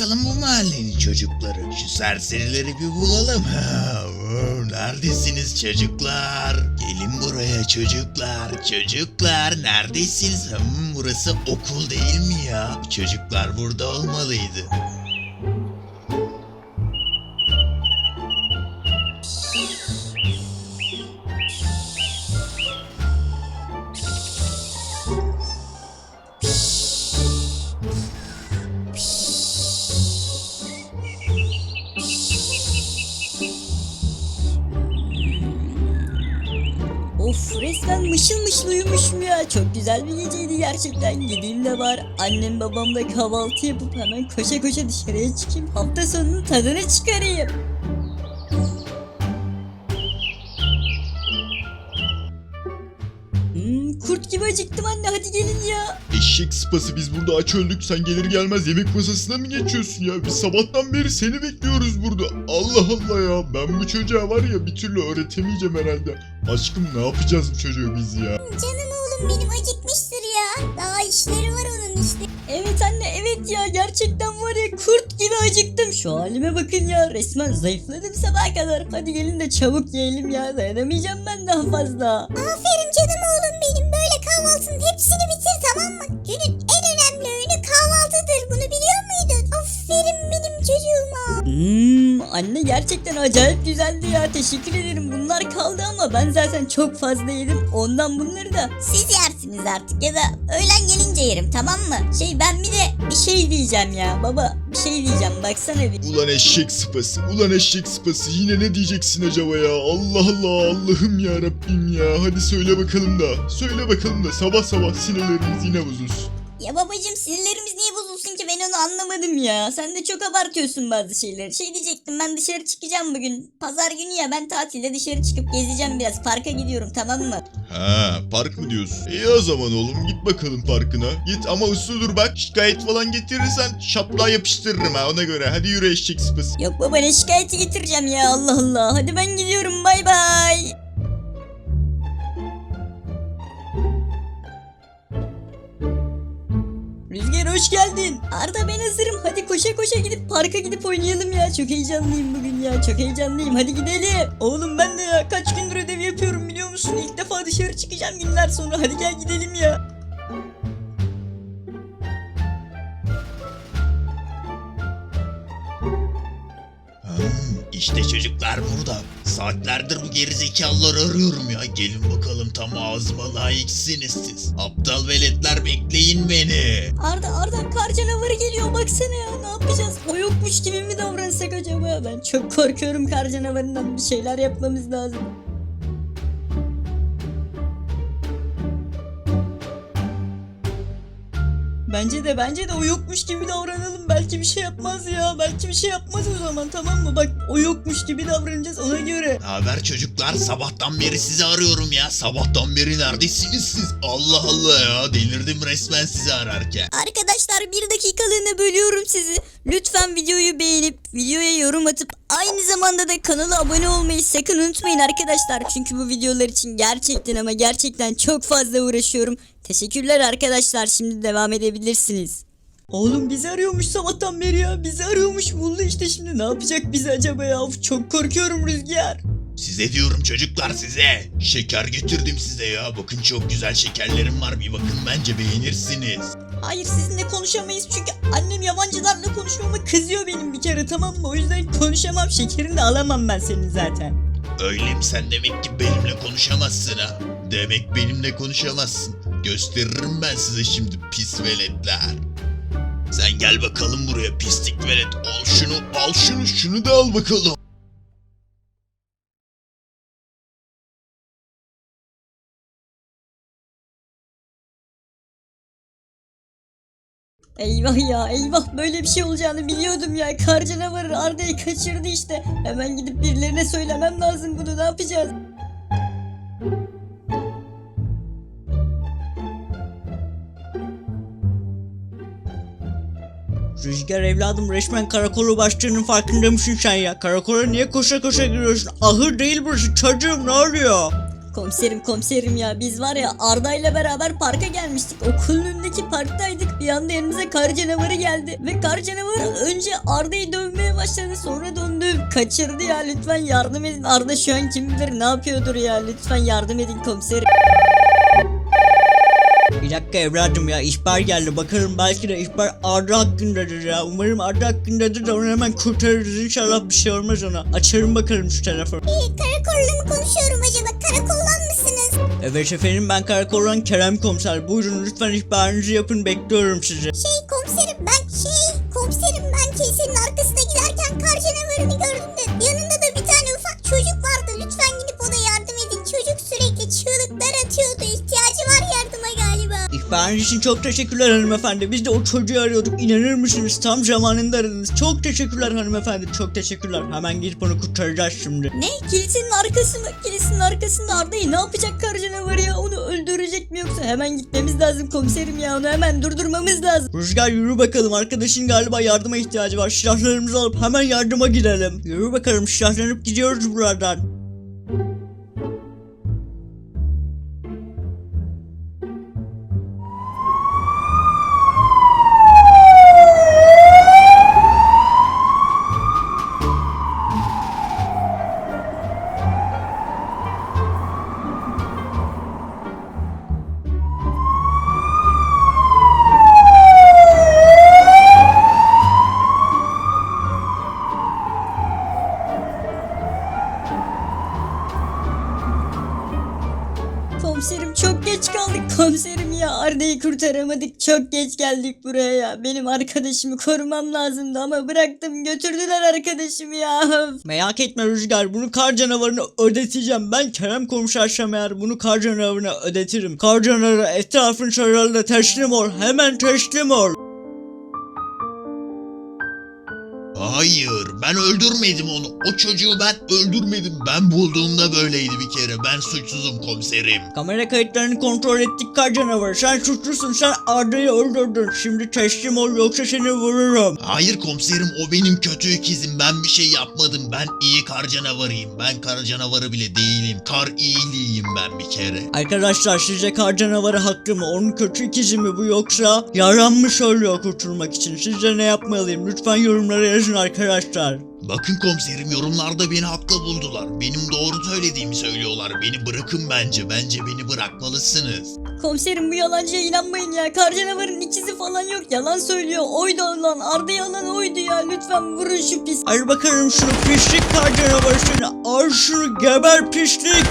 Bakalım bu mahallenin çocukları? Şu serserileri bir bulalım. Neredesiniz çocuklar? Gelin buraya çocuklar. Çocuklar neredesiniz? Hmm, burası okul değil mi ya? Çocuklar burada olmalıydı. Of resmen mışıl mışıl uyumuşum ya. Çok güzel bir geceydi gerçekten. Gideyim de var. Annem babamla kahvaltı yapıp hemen koşa koşa dışarıya çıkayım. Hafta sonunun tadını çıkarayım. Hmm, kurt gibi acıktım anne hadi gelin ya. Eşek sıpası biz burada aç öldük. Sen gelir gelmez yemek masasına mı geçiyorsun ya? Biz sabahtan beri seni bekliyoruz burada. Allah Allah ya. Ben bu çocuğa var ya bir türlü öğretemeyeceğim herhalde. Aşkım ne yapacağız bu çocuğu biz ya? Canım oğlum benim acıkmıştır ya. Daha işleri var onun işte. Evet anne evet ya gerçekten var ya kurt gibi acıktım. Şu halime bakın ya resmen zayıfladım sabaha kadar. Hadi gelin de çabuk yiyelim ya dayanamayacağım ben daha fazla. Aferin canım oğlum benim. Böyle kahvaltının hepsini bitir tamam mı? Günün anne gerçekten acayip güzeldi ya teşekkür ederim. Bunlar kaldı ama ben zaten çok fazla yedim. Ondan bunları da Siz yersiniz artık ya da öğlen gelince yerim tamam mı? Şey ben bir de bir şey diyeceğim ya baba bir şey diyeceğim baksana bir. Ulan eşek sıpası. Ulan eşek sıpası. Yine ne diyeceksin acaba ya? Allah Allah Allah'ım ya Rabbim ya. Hadi söyle bakalım da. Söyle bakalım da sabah sabah sinirlerimiz yine bozulsun. Ya babacım sinirlerimiz niye bozulsun ki ben onu anlamadım. Ya sen de çok abartıyorsun bazı şeyleri. Şey diyecektim ben dışarı çıkacağım bugün. Pazar günü ya ben tatilde dışarı çıkıp gezeceğim biraz. Parka gidiyorum tamam mı? Ha park mı diyorsun? İyi o zaman oğlum git bakalım parkına. Git ama uslu dur bak. Şikayet falan getirirsen şaplığa yapıştırırım ha ona göre. Hadi yürü eşek sıpası. Yok baba ne şikayeti getireceğim ya Allah Allah. Hadi ben gidiyorum bay bay. Hoş geldin. Arda ben hazırım. Hadi koşa koşa gidip parka gidip oynayalım ya. Çok heyecanlıyım bugün ya. Çok heyecanlıyım. Hadi gidelim. Oğlum ben de ya kaç gündür ödev yapıyorum biliyor musun? İlk defa dışarı çıkacağım günler sonra. Hadi gel gidelim ya. İşte çocuklar burada. Saatlerdir bu gerizekalıları arıyorum ya. Gelin bakalım tam ağzıma layıksınız siz. Aptal veletler bekleyin beni. Arda Arda kar canavarı geliyor baksana ya ne yapacağız? O yokmuş gibi mi davransak acaba? Ben çok korkuyorum kar canavarından bir şeyler yapmamız lazım. Bence de bence de o yokmuş gibi davranalım. Bir şey yapmaz ya. Belki bir şey yapmaz o zaman tamam mı? Bak o yokmuş gibi davranacağız ona göre. Ne haber çocuklar? Sabahtan beri sizi arıyorum ya. Sabahtan beri neredesiniz siz? Allah Allah ya. Delirdim resmen sizi ararken. Arkadaşlar bir dakikalığına bölüyorum sizi. Lütfen videoyu beğenip videoya yorum atıp aynı zamanda da kanala abone olmayı sakın unutmayın arkadaşlar. Çünkü bu videolar için gerçekten ama gerçekten çok fazla uğraşıyorum. Teşekkürler arkadaşlar. Şimdi devam edebilirsiniz. Oğlum bizi arıyormuş sabahtan beri ya. Bizi arıyormuş buldu işte şimdi ne yapacak bizi acaba ya? Of, çok korkuyorum Rüzgar. Size diyorum çocuklar size. Şeker getirdim size ya. Bakın çok güzel şekerlerim var. Bir bakın bence beğenirsiniz. Hayır sizinle konuşamayız çünkü annem yabancılarla konuşmama kızıyor benim bir kere tamam mı? O yüzden konuşamam şekerini de alamam ben senin zaten. Öyle mi sen demek ki benimle konuşamazsın ha? Demek benimle konuşamazsın. Gösteririm ben size şimdi pis veletler. Sen gel bakalım buraya pislik velet. Al şunu, al şunu, şunu da al bakalım. Eyvah ya eyvah böyle bir şey olacağını biliyordum ya. Kar canavarı Arda'yı kaçırdı işte. Hemen gidip birilerine söylemem lazım bunu ne yapacağız? Rüzgar evladım resmen karakolu başlığının farkında mısın sen ya? Karakola niye koşa koşa giriyorsun? Ahır değil burası çocuğum ne oluyor? Komiserim komiserim ya biz var ya Arda ile beraber parka gelmiştik. Okulun önündeki parktaydık. Bir anda yanımıza kar canavarı geldi. Ve kar canavarı önce Arda'yı dövmeye başladı. Sonra dövüp kaçırdı ya. Lütfen yardım edin. Arda şu an kim bilir ne yapıyordur ya. Lütfen yardım edin komiserim. Bir dakika evladım ya ihbar geldi. Bakalım belki de ihbar Arda hakkındadır ya. Umarım Arda hakkındadır da onu hemen kurtarırız. İnşallah bir şey olmaz ona. Açarım bakalım şu telefonu. Ee, karakolla mı konuşuyorum acaba? Karakoldan mısınız? Evet efendim ben karakoldan Kerem komiser. Buyurun lütfen ihbarınızı yapın. Bekliyorum sizi. Şey İhbarınız için çok teşekkürler hanımefendi biz de o çocuğu arıyorduk inanır mısınız tam zamanında aradınız çok teşekkürler hanımefendi çok teşekkürler hemen gidip onu kurtaracağız şimdi Ne? Kilisenin arkası mı? Kilisenin arkasında Arda'yı ne yapacak kar canavarı ya? Onu öldürecek mi yoksa? Hemen gitmemiz lazım komiserim ya. Onu hemen durdurmamız lazım. Rüzgar yürü bakalım arkadaşın galiba yardıma ihtiyacı var silahlarımızı alıp hemen yardıma gidelim Yürü bakalım silahlanıp gidiyoruz buradan kurtaramadık. Çok geç geldik buraya ya. Benim arkadaşımı korumam lazımdı ama bıraktım. Götürdüler arkadaşımı ya. Merak etme Rüzgar bunu kar canavarına ödeteceğim. Ben Kerem komisersem eğer bunu kar canavarına ödetirim. Kar canavarı etrafın sararla teslim ol. Hemen teslim ol. Hayır ben öldürmedim onu. O çocuğu ben öldürmedim. Ben bulduğumda böyleydi bir kere. Ben suçsuzum komiserim. Kamera kayıtlarını kontrol ettik kar canavarı. Sen suçlusun sen Arda'yı öldürdün. Şimdi teslim ol yoksa seni vururum. Hayır komiserim o benim kötü ikizim. Ben bir şey yapmadım. Ben iyi kar canavarıyım. Ben kar canavarı bile değilim. Kar iyiliğiyim ben bir kere. Arkadaşlar sizce kar canavarı haklı mı? Onun kötü ikizi mi bu yoksa yalan mı söylüyor kurtulmak için? Sizce ne yapmalıyım? Lütfen yorumlara yazın arkadaşlar. Bakın komiserim yorumlarda beni haklı buldular. Benim doğru söylediğimi söylüyorlar. Beni bırakın bence. Bence beni bırakmalısınız. Komiserim bu yalancıya inanmayın ya. Kar canavarın ikizi falan yok. Yalan söylüyor. Oydu lan. Arda'yı alan oydu ya. Lütfen vurun şu pis. Al bakalım şunu pislik kar canavarı seni. Al şunu geber pislik.